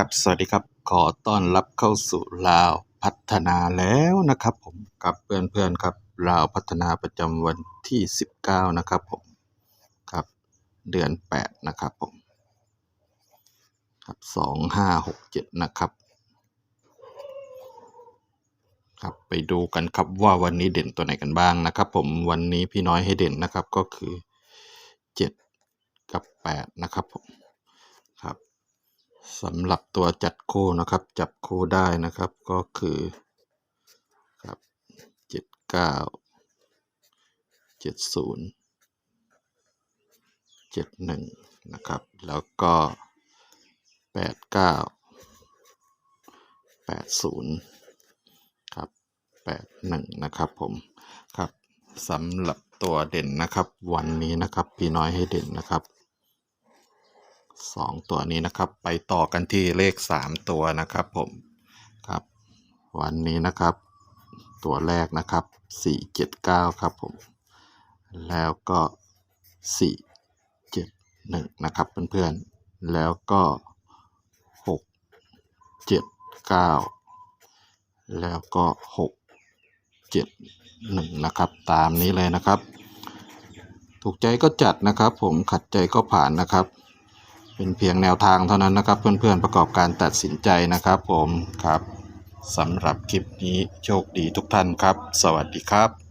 ครับ สวัสดีครับ ขอต้อนรับเข้าสู่ลาวพัฒนาแล้วนะครับ ผมกับเพื่อนๆครับลาวพัฒนาประจำวันที่ 19 นะครับผมครับเดือน 8 นะครับผมครับ2567 นะครับ ครับไปดูกันครับว่าวันนี้เด่นตัวไหนกันบ้างนะครับ ผมวันนี้พี่น้อยให้เด่นนะครับก็คือ 7 กับ 8 นะครับผมครับ สำหรับตัวจัดคู่นะครับ จับคู่ได้นะครับก็คือครับ7 9 7 0 7 1นะครับ แล้วก็8 9 8 0ครับแปดหนึ่งนะครับผมครับสำหรับตัวเด่นนะครับ วันนี้นะครับ พี่น้อยให้เด่นนะครับ สองตัวนี้นะครับ ไปต่อกันที่เลขสามตัวนะครับผมครับ วันนี้นะครับ ตัวแรกนะครับสี่เจ็ดเก้าครับผม แล้วก็สี่เจ็ดหนึ่งนะครับเพื่อนๆ แล้วก็หกเจ็ดเก้าแล้วก็หกเจ็ดหนึ่งนะครับ ตามนี้เลยนะครับ ถูกใจก็จัดนะครับผมขัดใจก็ผ่านนะครับ เป็นเพียงแนวทางเท่านั้นนะครับเพื่อนๆประกอบการตัดสินใจนะครับผมครับสำหรับคลิปนี้โชคดีทุกท่านครับ สวัสดีครับ